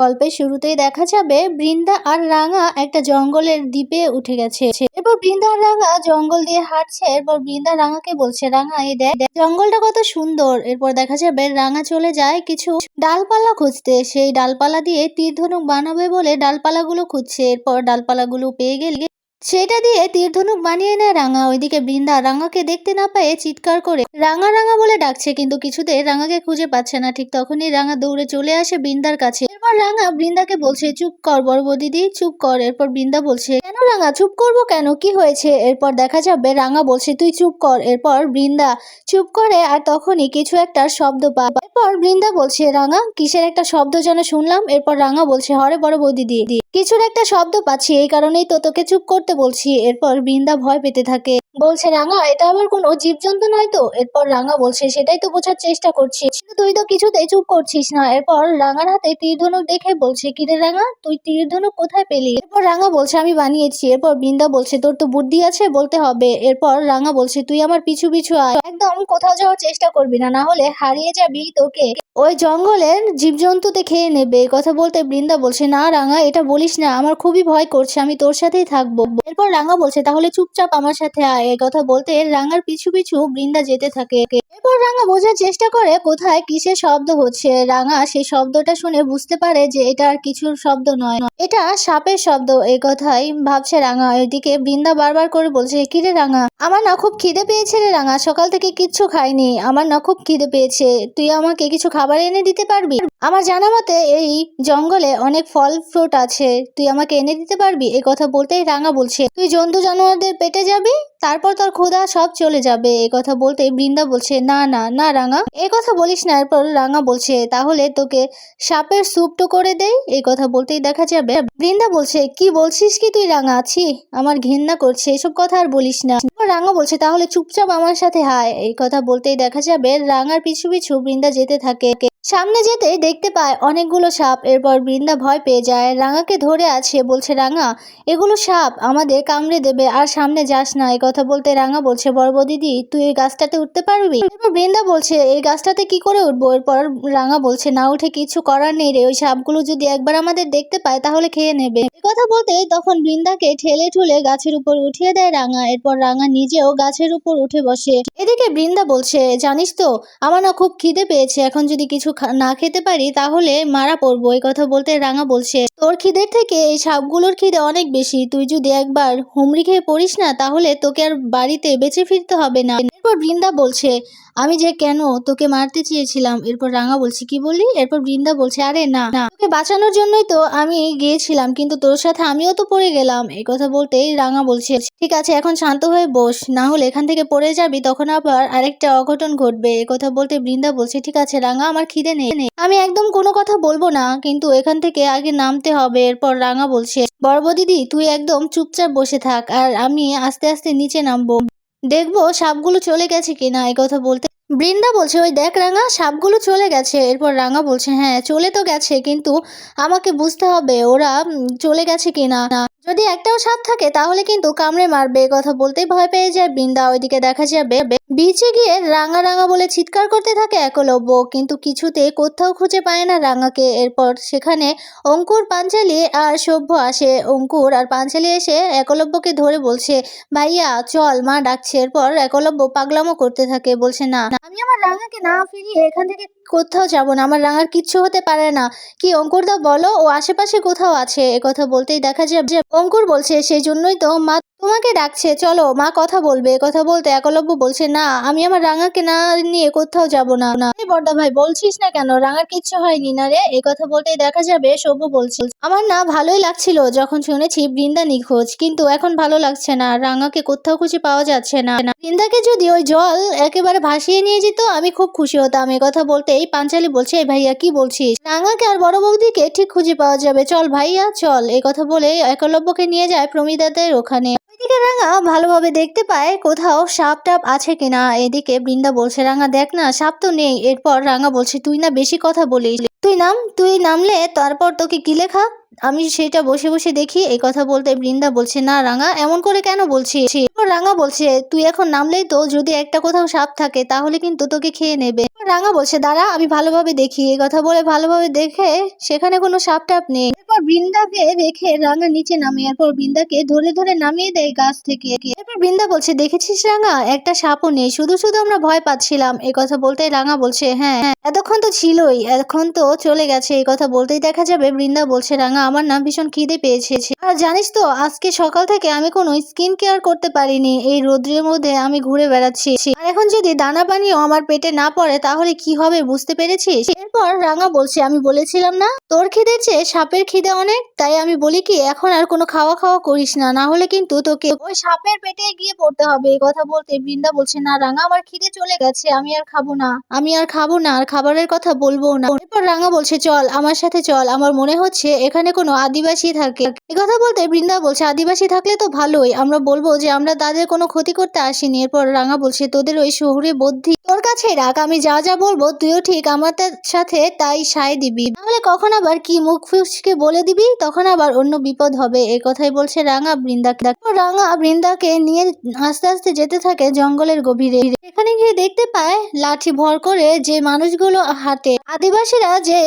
গল্পের শুরুতেই দেখা যাবে বৃন্দা আর রাঙা একটা জঙ্গলের দ্বীপে উঠে গেছে। এরপর বৃন্দা আর রাঙা জঙ্গল দিয়ে হাঁটছে, এরপর বৃন্দা রাঙাকে বলছে, রাঙা, এই দেখ, জঙ্গলটা কত সুন্দর। এরপর দেখা যাবে রাঙা চলে যায় কিছু ডালপালা খুঁজতে। সেই ডালপালা দিয়ে তীর ধনুক বানাবে বলে ডালপালাগুলো খুঁজছে। এরপর ডালপালাগুলো পেয়ে গেলে সেটা দিয়ে তীর ধনুক বানিয়ে নেয় রাঙা। ওইদিকে বৃন্দা রাঙাকে দেখতে না পেয়ে চিৎকার করে, রাঙা রাঙা বলে ডাকছে। কিন্তু কিছুতে রাঙাকে খুঁজে পাচ্ছে না। ঠিক তখনই রাঙা দৌড়ে চলে আসে বৃন্দার কাছে। এরপর রাঙা বৃন্দাকে বলছে, চুপ কর বড় দিদি, চুপ কর। এরপর বৃন্দা বলছে, কেন রাঙা, চুপ করব কেন? কি হয়েছে? এরপর দেখা যাবে রাঙা বলছে, তুই চুপ কর। এরপর বৃন্দা, চুপ করে আর তখনই কিছু একটা শব্দ পায় এরপর বৃন্দা বলছে, রাঙা, কিসের একটা শব্দ যেন শুনলাম? এরপর রাঙা বলছে, হরে বড় বৌদি দিয়ে কিছুর একটা শব্দ পাচ্ছি, এই কারণেই তো তোকে চুপ করতে বলছি। এরপর বৃন্দা ভয় পেতে থাকে। বলছে, রাঙা, এটা আবার কোনো জীবজন্তু নয় তো? এরপর রাঙা বলছে, সেটাই তো বোঝার চেষ্টা করছি। তুই তো কিছুতেই চুপ করছিস না। এরপর রাঙার হাতে তীর ধনুক দেখে বলছে কিরে রাঙা, তুই তীর ধনুক কোথায় পেলি? এরপর রাঙা বলছে, আমি বানিয়েছি। এরপর বৃন্দা বলছে, তোর তো বুদ্ধি আছে, বলতে হবে। এরপর রাঙা বলছে, তুই আমার পিছু পিছু আয়। একদম কোথাও যাওয়ার চেষ্টা করবি না না হলে হারিয়ে যাবি তোকে। ওই জঙ্গলের জীবজন্তুতে খেয়ে নেবে। কথা বলতে বৃন্দা বলছে, না রাঙা, এটা বলিস না, আমার খুবই ভয় করছে, আমি তোর সাথেই থাকব। এরপর রাঙা বলছে, তাহলে চুপচাপ আমার সাথে আয়। কথা বলতে রাঙার পিছু পিছু বৃন্দা যেতে থাকে। এরপর রাঙা বোঝার চেষ্টা করে কোথায় কিসের শব্দ হচ্ছে। রাঙা সেই শব্দটা শুনে বুঝতে পারে যে এটা আর কিছুর শব্দ নয়। এটা সাপের শব্দ এই কথাই ভাবছে রাঙা। এদিকে বৃন্দা বারবার করে বলছে কিরে রাঙা, আমার না খুব খিদে পেয়েছে রে রাঙা, সকাল থেকে কিচ্ছু খাইনি, আমার না খুব খিদে পেয়েছে, তুই আমাকে কিছু খাবার এনে দিতে পারবি? আমার জানা মতে, এই জঙ্গলে অনেক ফল ফ্রুট আছে। তুই আমাকে এনে দিতে পারবি? এই কথা বলতেই রাঙা বলছে। তুই জন্তু জানোয়ারদের পেটে যাবি? তারপর তোর ক্ষুধা সব চলে যাবে। এই কথা বলতে বৃন্দা বলছে, না না না, রাঙা। এই কথা বলিস না, এরপর রাঙা বলছে, তাহলে তোকে সাপের স্যুপটো করে দেই? এই কথা বলতেই দেখা যাবে। বৃন্দা বলছে, কি বলছিস কি তুই, রাঙা? আছি আমার ঘেন্না করছে, এসব কথা আর বলিস না। রাঙা বলছে, তাহলে চুপচাপ আমার সাথে হায়। এই কথা বলতেই দেখা যাবে, রাঙার পিছু পিছু বৃন্দা যেতে থাকে। সামনে যেতে দেখতে পায় অনেকগুলো সাপ, এরপর বৃন্দা ভয় পেয়ে যায়। রাঙাকে ধরে আছে, বলছে, রাঙা, এগুলো সাপ আমাদের কামড়ে দেবে, আর সামনে যাস না। এই কথা বলতে রাঙা বলছে, বড় দিদি, তুই এই গাছটাতে উঠতে পারবি? এরপর বৃন্দা বলছে, এই গাছটাতে কি করে উঠবো? এরপর রাঙা বলছে, না উঠে কিছু করার নেই রে, ওই সাপগুলো যদি একবার আমাদের দেখতে পায়, তাহলে খেয়ে নেবে। এই কথা বলতে তখন বৃন্দাকে ঠেলে ঠুলে গাছের উপর উঠিয়ে দেয় রাঙা। এরপর রাঙা নিজেও গাছের উপর উঠে বসে। এদিকে বৃন্দা বলছে, জানিস তো, আমার না খুব খিদে পেয়েছে। এখন যদি কিছু না খেতে পারি, তাহলে মারা পড়ব। এই কথা বলতে রাঙা বলছে, তোর খিদের থেকে এই সাপগুলোর খিদে অনেক বেশি। তুই যদি একবার হুমড়ি খেয়ে পড়িস না, তাহলে তোকে আর বাড়িতে বেঁচে ফিরতে হবে না। এরপর বৃন্দা বলছে, আমি যে কেন তোকে মারতে চেয়েছিলাম? এরপর রাঙা বলছে, কি বললি? এরপর বৃন্দা বলছে, আরে না না, তোকে বাঁচানোর জন্যই তো আমি গিয়েছিলাম, কিন্তু তোর সাথে আমিও তো পড়ে গেলাম। এই কথা বলতেই রাঙা বলছে, ঠিক আছে, এখন শান্ত হয়ে বস, না হলে এখান থেকে পড়ে যাবি, তখন আবার আরেকটা অঘটন ঘটবে। এই কথা বলতে বৃন্দা বলছে, ঠিক আছে, রাঙা, আমার খিদে নেই। আমি একদম কোনো কথা বলব না, কিন্তু এখান থেকে আগে নামতে হবে। এরপর রাঙা বলছে বড় দিদি, তুই একদম চুপচাপ বসে থাক, আর আমি আস্তে আস্তে নিচে নামবো। দেখব সাপগুলো চলে গেছে কিনা, এই কথা বলতে। বৃন্দা বলছে, ওই দেখ রাঙা, সাপগুলো চলে গেছে। এরপর রাঙা বলছে হ্যাঁ চলে তো গেছে, কিন্তু আমাকে বুঝতে হবে ওরা চলে গেছে কিনা। না যদি একটাও সাপ থাকে, তাহলে কিন্তু কামড়ে মারবে কথা বলতেই ভয় পেয়ে যায় বৃন্দা। ওইদিকে দেখা যাবে বিচে গিয়ে রাঙা রাঙা বলে চিৎকার করতে থাকে একলব্য, কিন্তু কিছুতে কোথাও খুঁজে পায় না রাঙাকে। এরপর সেখানে অঙ্কুর পাঞ্চালি আর সভ্য আসে। অঙ্কুর আর পাঞ্চালি এসে একলব্যকে ধরে বলছে, ভাইয়া, চল, মা ডাকছে। এরপর একলব্য পাগলামো করতে থাকে, বলছে, না আমি আমার রাঙাকে না ফিরিয়ে এখান থেকে কোথাও যাব না, আমার রাঙার কিচ্ছু হতে পারে না। কি অঙ্কুরদা বলো, ও আশেপাশে কোথাও আছে? কথা বলতেই দেখা যায় অঙ্কুর বলছে, সেই জন্যই তো মা তোমাকে ডাকছে চলো মা কথা বলবে কথা বলতে একলব্য বলছে না আমি আমার রাঙাকে না নিয়ে কোথাও যাব না। না বড়দা ভাই বলছিস না কেন? রাঙার কিচ্ছু হয়নি না রে? এই কথা বলতেই দেখা যাবে সব্য বলছে। আমার না ভালোই লাগছিল যখন শুনেছি বৃন্দা নিখোঁজ কিন্তু এখন ভালো লাগছে না রাঙাকে কোথাও খুঁজে পাওয়া যাচ্ছে না। না, বৃন্দাকে যদি ওই জল একেবারে ভাসিয়ে নিয়ে যেত আমি খুব খুশি হতাম। এই কথা বলতেই পাঞ্চালি বলছে "এই ভাইয়া কি বলছিস? রাঙাকে আর বড় বৌদিকে ঠিক খুঁজে পাওয়া যাবে। চল ভাইয়া চল। এই কথা বলে একলব্যকে নিয়ে যায় প্রমিদাদের ওখানে। ওইদিকে রাঙা ভালোভাবে দেখতে পায় কোথাও সাপ টাপ আছে কিনা। এদিকে বৃন্দা বলছে, রাঙা দেখ না, সাপ তো নেই। এরপর রাঙা বলছে, তুই না বেশি কথা বলিস। তুই নাম, তুই নামলে তারপর তোকে কি লেখা? আমি সেটা বসে বসে দেখি, এই কথা বলতে বৃন্দা বলছে, না রাঙা, এমন করে কেন বলছি রাঙা বলছে, তুই এখন নামলেই তো যদি একটা কোথাও সাপ থাকে, তাহলে কিন্তু তোকে খেয়ে নেবে। রাঙা বলছে, দাঁড়া, আমি ভালোভাবে দেখি। এই কথা বলে ভালোভাবে দেখে সেখানে কোনো সাপ টাপ নেই। বৃন্দাকে রেখে রাঙা নিচে নামে এরপর বৃন্দাকে ধরে ধরে নামিয়ে দেয় গাছ থেকে এরপর বৃন্দা বলছে দেখেছিস রাঙা? একটা সাপও নেই। শুধু শুধু আমরা ভয় পাচ্ছিলাম। এই কথা বলতে রাঙা বলছে হ্যাঁ হ্যাঁ, এতক্ষণ তো ছিলই এখন তো চলে গেছে। এই কথা বলতেই দেখা যাবে বৃন্দা বলছে রাঙা আমার না ভীষণ খিদে পেয়েছে। আর জানিস তো আজকে সকাল থেকে আমি কোনো স্কিন কেয়ার করতে পারিনি। এই রোদ্রের মধ্যে আমি ঘুরে বেড়াচ্ছি। আর এখন যদি দানা পানিও আমার পেটে না পড়ে তাহলে কি হবে বুঝতে পেরেছিস? এরপর রাঙা বলছে আমি বলেছিলাম না তোর খিদের চেয়ে সাপের খিদে অনেক, তাই আমি বলি কি, এখন আর কোনো খাওয়া খাওয়া করিস না। না হলে কিন্তু তোকে ওই সাপের পেটে গিয়ে পড়তে হবে। এই কথা বলতে বৃন্দা বলছে, না রাঙা, আমার খিদে চলে গেছে, আমি আর খাব না। আমি আর খাব না, আর খাবারের কথা বলব না। এরপর রাঙা বলছে, চল, আমার সাথে চল। আমার মনে হচ্ছে এখানে কোনো আদিবাসী থাকে। কথা বলতে বৃন্দা বলছে আদিবাসী থাকলে তো ভালোই। আমরা বলব যে আমরা তাদের কোনো ক্ষতি করতে আসিনি। এরপর রাঙা বলছে, তোদের ওই শহুরে বুদ্ধি, তোর কাছে রাখ, আমি যা যা বলব তুইও ঠিক আমাদের সাথে তাই সায় দিবি। তাহলে কখন আবার কি মুখ ফুসকে বলে দিবি? তখন আবার অন্য বিপদ হবে। এই কথাই বলছে রাঙা তারপর রাঙা বৃন্দাকে নিয়ে আস্তে আস্তে যেতে থাকে জঙ্গলের গভীরে। এখানে গিয়ে দেখতে পায় লাঠি ভর করে যে মানুষগুলো হাঁটে। আদিবাসীরা যে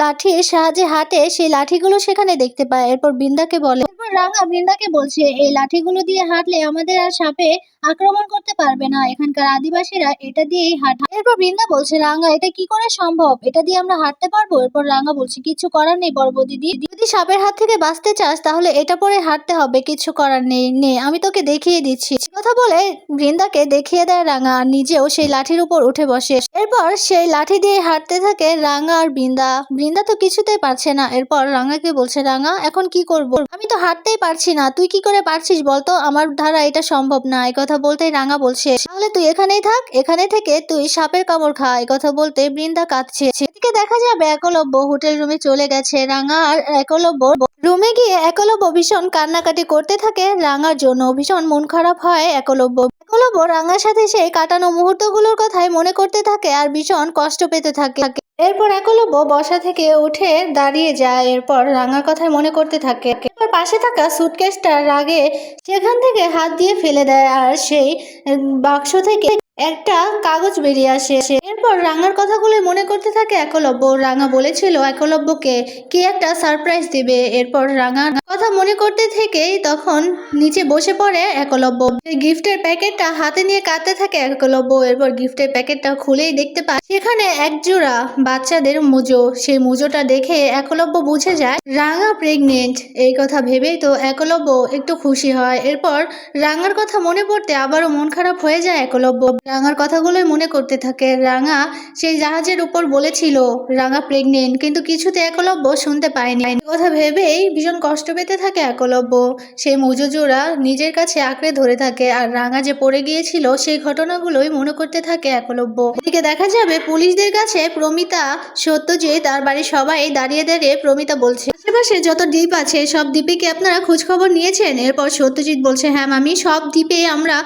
লাঠির সাহায্যে হাঁটে, সেই লাঠিগুলো সেখানে দেখতে পায়। এরপর বৃন্দাকে বলে রাঙা বৃন্দাকে বলছে, এই লাঠিগুলো দিয়ে হাঁটলে আমাদের আর সাপে আক্রমণ করতে পারবে না। এখানকার আদিবাসীরা এটা দিয়েই হাঁটে এরপর বৃন্দা বলছে, রাঙা, এটা কি করে সম্ভব? এটা দিয়ে আমরা হাঁটতে পারব? এরপর রাঙা বলছে, কিছু করার নেই বড় দিদি যদি সাপের হাত থেকে বাঁচতে চাস, তাহলে এটা পরে হাঁটতে হবে। কিছু করার নেই, নে, আমি তোকে দেখিয়ে দিচ্ছি। কথা বলে বৃন্দাকে দেখিয়ে দেয় রাঙা আর নিজেও সেই লাঠির উপর উঠে বসে। এরপর সেই লাঠি দিয়ে হাঁটতে থাকে রাঙা আর বৃন্দা। বৃন্দা তো কিছুতেই পারছে না। এরপর রাঙাকে বলছে, রাঙা, এখন কি করব? আমি তো হাঁটতেই পারছি না। তুই কি করে পারছিস বলতো? আমার দ্বারা এটা সম্ভব না। এই কথা বলতেই রাঙা বলছে। তাহলে তুই এখানেই থাক। এখানে থেকে তুই সাপের কামড় খা। এই কথা বলতে বৃন্দা কাঁদছে। এদিকে দেখা যাবে একলব্য হোটেল রুমে চলে গেছে। রাঙা আর একলব্য রুমে গিয়ে একলব্য ভীষণ কান্নাকাটি করতে থাকে রাঙার জন্য। ভীষণ মন খারাপ হয় একলব্য। একলব্য রাঙার সাথে সেই কাটানো মুহূর্তগুলোর কথাই মনে করতে থাকে আর ভীষণ কষ্ট পেতে থাকে। এরপর একলব্য বসা থেকে উঠে দাঁড়িয়ে যায়, এরপর রাঙার কথায় মনে করতে থাকে। এরপর পাশে থাকা সুটকেসটা রাগে সেখান থেকে হাত দিয়ে ফেলে দেয়, আর সেই বাক্স থেকে একটা কাগজ বেরিয়ে আসে। এরপর রাঙার কথাগুলো মনে করতে থাকে একলব্য। রাঙা বলেছিল একলব্যকে কি একটা সারপ্রাইজ দিবে। এরপর রাঙা কথা মনে করতে থেকেই তখন নিচে বসে পড়ে একলব্য। গিফটের প্যাকেটটা হাতে নিয়ে কাঁদতে থাকে একলব্য। এরপর গিফটের প্যাকেটটা খুলেই দেখতে পায় সেখানে এক জোড়া বাচ্চাদের মুজো। সেই মুজোটা দেখে একলব্য বুঝে যায়, রাঙা প্রেগনেন্ট এই কথা ভেবেই তো একলব্য একটু খুশি হয়। এরপর রাঙার কথা মনে পড়তে আবারও মন খারাপ হয়ে যায় একলব্য। রাঙার কথাগুলোই মনে করতে থাকে। রাঙা সেই জাহাজের উপর বলেছিল, রাঙা প্রেগনেন্ট কিন্তু কিছুতে একলব্য শুনতে পায়নি। কথা ভেবেই ভীষণ কষ্ট পেতে থাকে একলব্য। সেই মুজোজোড়া নিজের কাছে আঁকড়ে ধরে থাকে আর রাঙা যে পড়ে গিয়েছিল সেই ঘটনাগুলোই মনে করতে থাকে একলব্য। এদিকে দেখা যাবে পুলিশদের কাছে প্রমিতা সত্যজিৎ তার বাড়ির সবাই দাঁড়িয়ে দাঁড়িয়ে প্রমিতা বলছে আশেপাশে যত দ্বীপ আছে, সব দ্বীপে কি আপনারা খোঁজখবর নিয়েছেন? এরপর সত্যজিৎ বলছে হ্যাঁ আমি সব দ্বীপে আমরা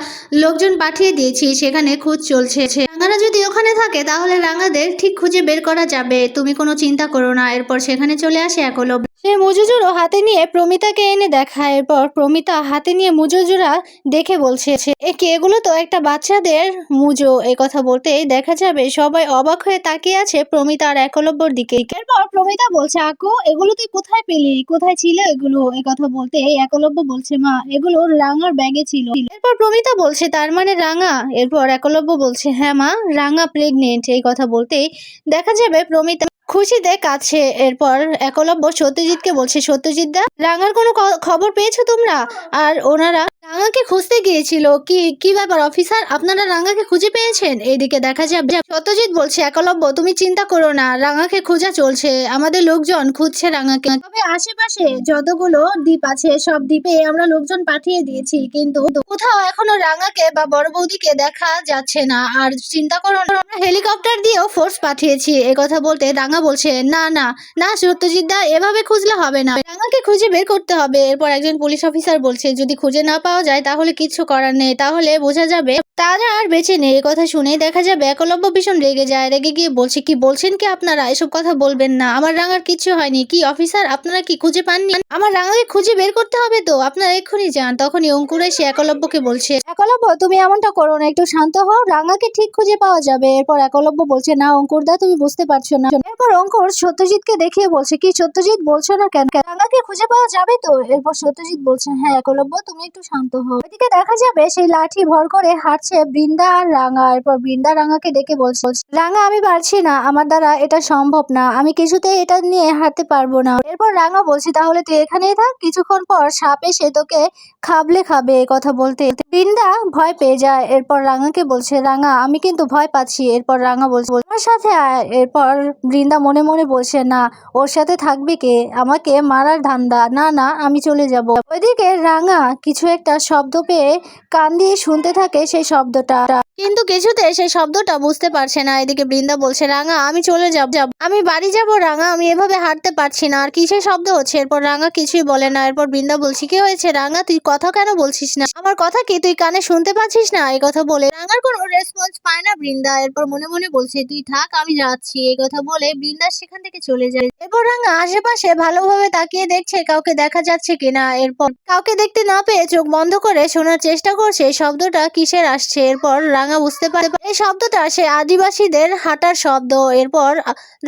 লোকজন পাঠিয়ে দিয়েছি, সেখানে খোঁজ চলছে। রাঙারা যদি ওখানে থাকে, তাহলে রাঙাদের ঠিক খুঁজে বের করা যাবে। তুমি কোনো চিন্তা করো না। এরপর সেখানে চলে আসে একলব্য সে মুজুজুরো হাতে নিয়ে প্রমিতাকে এনে দেখায়। এরপর প্রমিতা হাতে নিয়ে মুজোজোড়া দেখে বলছে এ কি, এগুলো তো একটা বাচ্চাদের মুজো? এই কথা বলতেই দেখা যাবে সবাই অবাক হয়ে তাকিয়ে আছে প্রমিতা আর একলব্যর দিকে এরপর প্রমিতা বলছে, আকু, এগুলো তুই কোথায় পেলি? কোথায় ছিল এগুলো? এই কথা বলতে একলব্য বলছে, মা, এগুলো রাঙার ব্যাগে ছিল। এরপর প্রমিতা বলছে, তার মানে রাঙা? এরপর একলব্য বলছে হ্যাঁ মা, রাঙা প্রেগনেন্ট এই কথা বলতেই দেখা যাবে প্রমিতা খুশিতে কাছে এরপর একলব্য সত্যজিৎকে বলছে, সত্যজিৎ দা, রাঙার কোনো খবর পেয়েছ তোমরা? আর ওনারা, রাঙাকে খুঁজতে গিয়েছিল। কি কি ব্যাপার অফিসার? আপনারা রাঙাকে খুঁজে পেয়েছেন? এইদিকে দেখা যাবে সত্যজিৎ বলছে, একলব্য, তুমি চিন্তা করো না, রাঙাকে খোঁজা চলছে। আমাদের লোকজন খুঁজছে রাঙাকে। তবে আশেপাশে যতগুলো দ্বীপ আছে, সব দ্বীপে আমরা লোকজন পাঠিয়ে দিয়েছি। কিন্তু কোথাও এখনও রাঙাকে বা বড় বৌদিকে দেখা যাচ্ছে না। আর চিন্তা করো না হেলিকপ্টার দিয়েও ফোর্স পাঠিয়েছি। কথা বলতে রাঙা বলছে, না না না সত্যজিৎ দা, এভাবে খুঁজলে হবে না। রাঙাকে খুঁজে বের করতে হবে। এরপর একজন পুলিশ অফিসার বলছে, যদি খুঁজে না পাওয়া যায় তাহলে কিছু করার নেই। তাহলে বোঝা যাবে তারা আর বেঁচে নেই কথা শুনে দেখা যাবে একলব্য ভীষণ রেগে যায়, রেগে গিয়ে বলছে, কি বলছেন কি আপনারা? এসব কথা বলবেন না। আমার রাঙার কিছু হয়নি। কি অফিসার আপনারা কি খুঁজে পাননি? আমার রাঙাকে খুঁজে বের করতে হবে তো। আপনারা এক্ষুনি যান। তখনই অঙ্কুর এসে একলব্যকে বলছে, একলব্য, তুমি এমনটা করো না। একটু শান্ত হও। রাঙাকে ঠিক খুঁজে পাওয়া যাবে। এরপর একলব্য বলছে, না অঙ্কুর দা, তুমি বুঝতে পারছ না। এরপর অঙ্কুর সত্যজিৎকে দেখিয়ে বলছে, কি সত্যজিৎ, বলছো না কেন? রাঙাকে খুঁজে পাওয়া যাবে তো? এরপর সত্যজিৎ বলছে হ্যাঁ একলব্য, তুমি একটু শান্ত হও। এদিকে দেখা যাবে সেই লাঠি ভর করে হাঁটছে বৃন্দা আর রাঙা। এরপর বৃন্দা রাঙাকে ডেকে বলছে রাঙা, আমি পারছি না। আমার দ্বারা এটা সম্ভব না। আমি কিছুতেই এটা নিয়ে হাঁটতে পারব না। এরপর রাঙা বলছি, তাহলে তুই এখানেই থাক। কিছুক্ষণ পর সাপ এসে তোকে খাবলে খাবে কথা বলতে। বৃন্দা ভয় পেয়ে যায়। এরপর রাঙাকে বলছে, রাঙা, আমি কিন্তু ভয় পাচ্ছি। এরপর রাঙা বলছে আমার সাথে আয়। এরপর বৃন্দা মনে মনে বলছে, না, ওর সাথে থাকবে কে? আমাকে মারার ধান্দা। না না, আমি চলে যাব। ওইদিকে রাঙা কিছু একটা শব্দ পেয়ে কান দিয়ে শুনতে থাকে সেই শব্দটা কিন্তু কিছুতে সেই শব্দটা বুঝতে পারছে না। এদিকে বৃন্দা বলছে, রাঙা, আমি চলে যাব যাব। আমি বাড়ি যাব, রাঙা। আমি এভাবে হাঁটতে পারছি না। আর কিসের শব্দ হচ্ছে? এরপর রাঙা কিছুই বলে না। এরপর বৃন্দা বলছি, কি হয়েছে রাঙা? তুই কথা কেন বলছিস না? আমার কথা কি? তুই কানে শুনতে পাচ্ছিস না? এই কথা বলে রাঙার কোনো রেসপন্স পায় না বৃন্দা। এরপর মনে মনে বলছে, তুই থাক, আমি যাচ্ছি। এই কথা বলে বৃন্দা সেখান থেকে চলে যায়। এরপর রাঙা আশেপাশে ভালোভাবে তাকিয়ে দেখছে কাউকে দেখা যাচ্ছে কিনা। এরপর কাউকে দেখতে না পেয়ে চোখ বন্ধ করে শোনার চেষ্টা করছে শব্দটা কিসের আসছে? এরপর রাঙা বুঝতে পারে এই শব্দটা সে আদিবাসীদের হাঁটার শব্দ। এরপর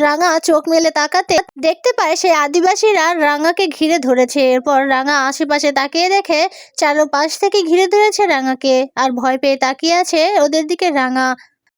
রাঙা চোখ মেলে তাকাতে দেখতে পায় সেই আদিবাসীরা রাঙাকে ঘিরে ধরেছে। এরপর রাঙা আশেপাশে তাকিয়ে দেখে চারোপাশ থেকে ঘিরে ধরেছে রাঙাকে। আর ভয় পেয়ে তাকিয়ে আছে ওদের দিকে রাঙা।